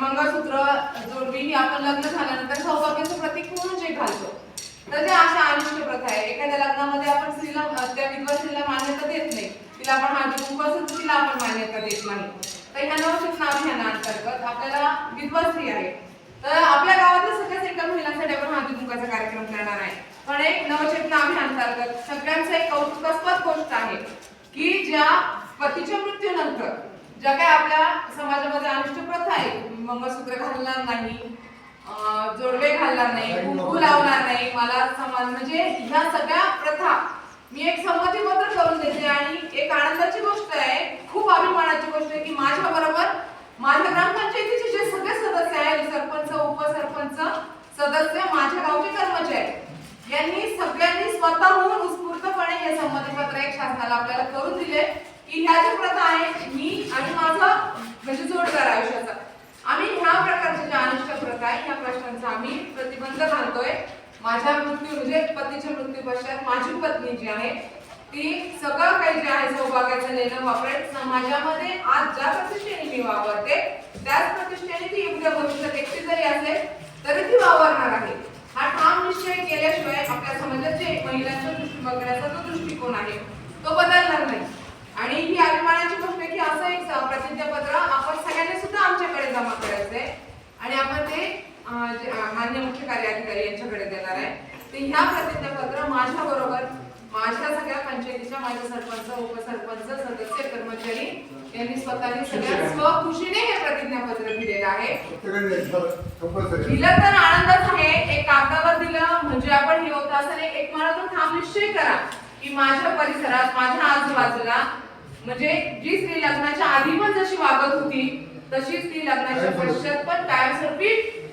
मंगळसूत्र जोडवी ही आपण लग्न झाल्यानंतर सौभाग्याचं प्रतीक म्हणून जे घालतो. तर ते अशा अनिष्ट प्रथा आहे. एखाद्या लग्नामध्ये आपण स्त्रीला त्या विधवा स्त्रीला मान्यता देत नाही. तिला आपण हळदी कुंकू तिला आपण मान्यता देत नाही. तर ह्या नवशिक्षण अभियानाअंतर्गत आपल्याला विधवा स्त्री आहे. तर आपल्या गावातल्या सगळ्याच एका महिलांसाठी आपण हळदी कार्यक्रम करणार आहे. पण एक नवचेतना अभियानांतर्गत सगळ्यांचं एक कौतुकास्पद गोष्ट आहे की ज्या पतीच्या मृत्यूनंतर ज्या काही आपल्या समाजामध्ये अनिष्ट प्रथा आहे मंगळसूत्र घालणार नाही जोडवे घालणार नाही कुंकू लावणार नाही. मला समाज म्हणजे ह्या सगळ्या प्रथा मी एक संमतीपत्र करून देते आणि एक आनंदाची गोष्ट आहे खूप अभिमानाची गोष्ट आहे की माझ्या बरोबर माझ्या ग्रामपंचायतीचे जे सगळे सदस्य आहेत सरपंच उपसरपंच सदस्य माझ्या गावचे कर्मचारी यांनी सगळ्यांनी स्वतःहून उत्स्फूर्तपणे हे संमतीपत्र एक शासनाला आपल्याला करून दिले. की ह्या ज्या प्रथा आहे मी आणि माझा म्हणजे जोडदार आयुष्याचा. आम्ही ह्या प्रकारच्या ज्या अनिष्ट प्रथा आहे ह्या प्रश्नांचा आम्ही प्रतिबंध घालतोय. माझ्या मृत्यू म्हणजे पतीच्या मृत्यू पश्चात माझी पत्नी जी आहे ती सगळं काही जे आहे सौभाग्याचं लेणं वापरेल. समाजामध्ये आज ज्या प्रतिष्ठेने मी वापरते त्याच प्रतिष्ठेने ती उद्या भविष्यात एकटी जरी असेल तरी ती वावरणार आहे. हा ठाम निश्चय केल्याशिवाय आपल्या समाजाचे जे महिलांच्या दृष्टी बघण्याचा जो दृष्टिकोन आहे तो बदलणार नाही. आणि ही अभिमानाची गोष्ट आहे की असं एक प्रतिज्ञापत्र आपण सगळ्यांनी सुद्धा आमच्याकडे जमा करायचंय. आणि आपण ते मान्य मुख्य कार्य अधिकारी यांच्याकडे देणार आहे. ते ह्या प्रतिज्ञापत्र माझ्या बरोबर माझ्या सगळ्या पंचायतीच्या माझे सरपंच उपसरपंच सदस्य कर्मचारी यांनी स्वतःने सगळ्या स्वखुशीने हे प्रतिज्ञापत्र दिलेलं आहे. दिलं तर आनंदच आहे. एक कागदावर दिलं म्हणजे आपण हे होत असं एक मला तो ठाम निश्चय करा की माझ्या परिसरात माझ्या आजूबाजूला म्हणजे जी स्त्री लग्नाच्या आधी पण जशी वागत होती तशीच ती लग्नाच्या पश्चात पण कायमस्वरूपी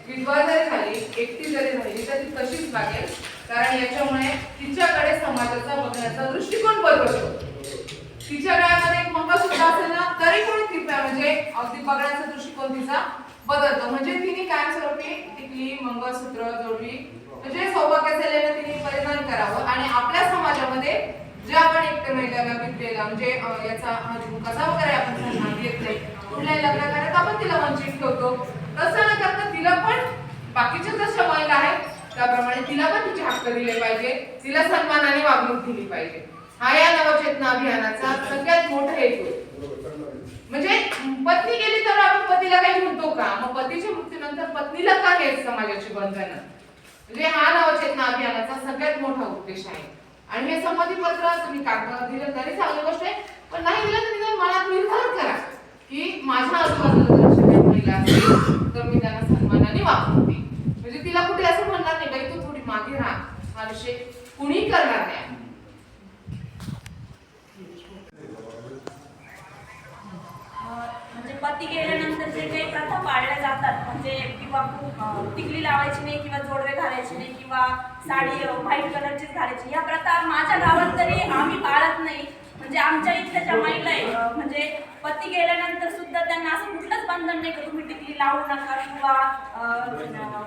विधवा जरी झाली एकटी जरी राहिली तर ती तशीच वागेल. कारण याच्यामुळे तिच्याकडे समाजाचा बघण्याचा दृष्टिकोन बदलतो. तिच्या गळ्यामध्ये एक मंगळसूत्र असेल ना तरी कोणी कृपया म्हणजे अगदी बघण्याचा दृष्टिकोन तिचा बदलतो. म्हणजे तिने कायमस्वरूपी टिकली मंगळसूत्र जोडवी म्हणजे सौभाग्याचे लेणं तिने परिधान करावं आणि आपल्या समाजामध्ये जे आपण एकटे महिलाला म्हणजे याचा हा कसा वगैरे आपण सन्मान नाही कुठल्याही लग्न आपण तिला वंचित ठेवतो. तसं न करता तिला पण बाकीच्या जशा महिला आहेत त्याप्रमाणे तिला पण तिचे हक्क दिले पाहिजे. तिला सन्मानाने वागणूक दिली पाहिजे. हा या नवचेतना अभियानाचा सगळ्यात मोठा हेतू म्हणजे पत्नी गेली तर आपण पतीला काही म्हणतो का? मग पतीच्या मृत्यूनंतर पत्नीला का हे समाजाची बंधनं? म्हणजे हा नवचेतना अभियानाचा सगळ्यात मोठा उद्देश आहे. आणि हे संमतीपत्र तुम्ही कागदावर दिलं तरी चांगली गोष्ट आहे पण नाही दिलं तर मला तुम्ही निर्धार करा. की माझ्या आजूबाजूला जर अशा महिला असतील तर मी त्यांना सन्मानाने वापरते म्हणजे तिला कुठे असं म्हणणार नाही बाई तू थोडी मागे राहा. हा विषय कुणी करणार नाही. म्हणजे पती गेल्यानंतर जे काही प्रथा पाळल्या जातात म्हणजे किंवा टिकली लावायची नाही किंवा जोडवे घालायचे नाही किंवा साडी व्हाईट कलरचीच घालायची या प्रथा माझ्या गावात तरी आम्ही पाळत नाही. म्हणजे आमच्या इथल्या ज्या महिला आहे म्हणजे पती गेल्यानंतर सुद्धा त्यांना असं कुठलंच बंधन नाही की तुम्ही टिकली लावू नका किंवा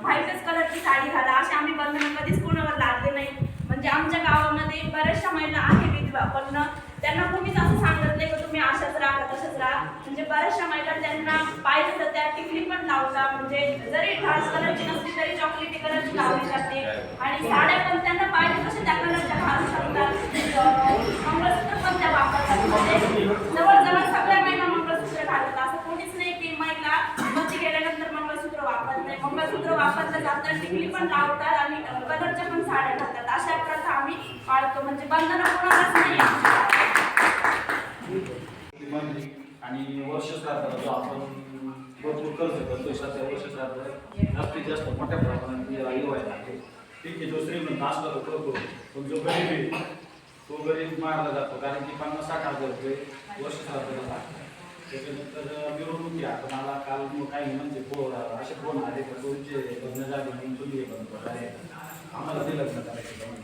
व्हाईटच कलरची साडी घाला. असे आम्ही बंधन कधीच कोणावर लागले नाही. म्हणजे आमच्या गावामध्ये बऱ्याचशा महिला आहे विधवा पण त्यांना कोणीच असं सांगत नाही की तुम्ही अशाच राहा का तशाच राहा. म्हणजे बऱ्याचशा महिला त्यांना पाहिजे तर त्या टिकली पण लावता. म्हणजे जरी ढास कलरची नसली तरी चॉकलेटी कलरची लावली जाते. आणि साड्या पण त्यांना पाहिजे तशा त्या कलर घालू शकतात अं, मंगळसूत्र पण त्या वापरतात म्हणजे जवळजवळ सगळ्या महिला मंगळसूत्र घालतात असं कोणीच नाही की महिला पती गेल्यानंतर मंगळसूत्र वापरत नाही घालतात टिकली पण लावतात आणि कलरच्या पण साड्या घालतात. अशा प्रथा आम्ही पाळतो. म्हणजे बंधन कोणालाच नाही आणि वर्ष जो आपण भरपूर कर्ज करतो सध्या वर्ष जास्तीत जास्त मोठ्या प्रमाणात येवायला लागते ठीक आहे जो श्रीमंत असला तो करतो. पण जो गरीब आहे तो गरीब मारला जातो. कारण की पन्नास साठ हजार रुपये वर्ष श्राद्धाला लागतात. त्याच्यानंतर मिरवणुकी आता मला काल मग काही म्हणजे फोन असे फोन आले तर तुमचे लग्न झाले म्हणून तुम्ही हे बंद आहे आम्हाला ते लग्न करायचं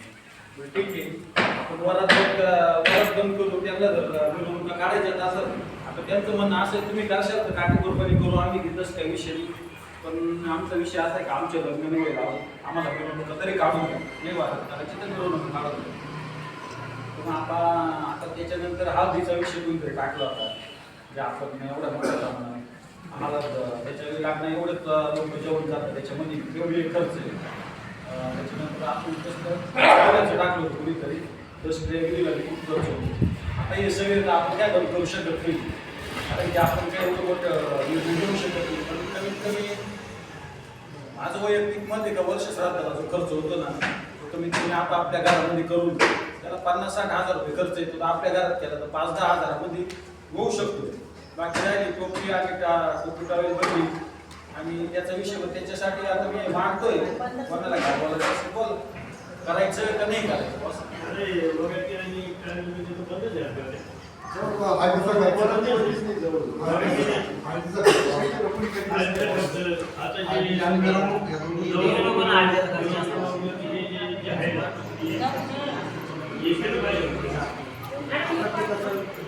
बरं, ठीक आहे. आपण वरात वरात बंद करू त्यांना जर मिरवणुका काढायच्यात असं. आता त्यांचं म्हणणं असं तुम्ही करशाल तर काटेकोरपणे करू. आम्ही घेतच काही विषय नाही. पण आमचा विषय असा आहे की? आमचे लग्न नाही होईल आम्हाला मिरवणुका तरी काढून नाही वाटत करायची तर मिरवणूक काढून पण आता आता त्याच्यानंतर हळदीचा विषय कोणतरी टाकला होता. जे आपण एवढ्या मोठ्या प्रमाणात आम्हाला ज- त्याच्यावेळी लागणं एवढंच लोक जेवण जातात त्याच्यामध्ये एवढे खर्च आहे. त्याच्यानंतर आपण कसं टाकलं होतं कुणीतरी तसं ते गेलं खूप खर्च होतो. आता हे सगळे आपण काय करू शकत नाही. कारण की आपण काय एवढं मोठं घेऊ शकत नाही. पण कमीत कमी माझं वैयक्तिक मत आहे का वर्ष श्राद्धाला जो खर्च होतो ना तो कमीत कमी आपण आपल्या घरामध्ये करून त्याला पन्नास साठ हजार रुपये खर्च येतो आपल्या घरात केला तर पाच दहा हजारामध्ये होऊ शकतो. बाकी राहिली टोपी आणि टा- टोपी टावेल बदली आणि त्याचा विषय पण त्याच्यासाठी आता मी मागतोय कोणाला काय बोलायचं बोल. करायचं का नाही करायचं? दोन्ही- आहे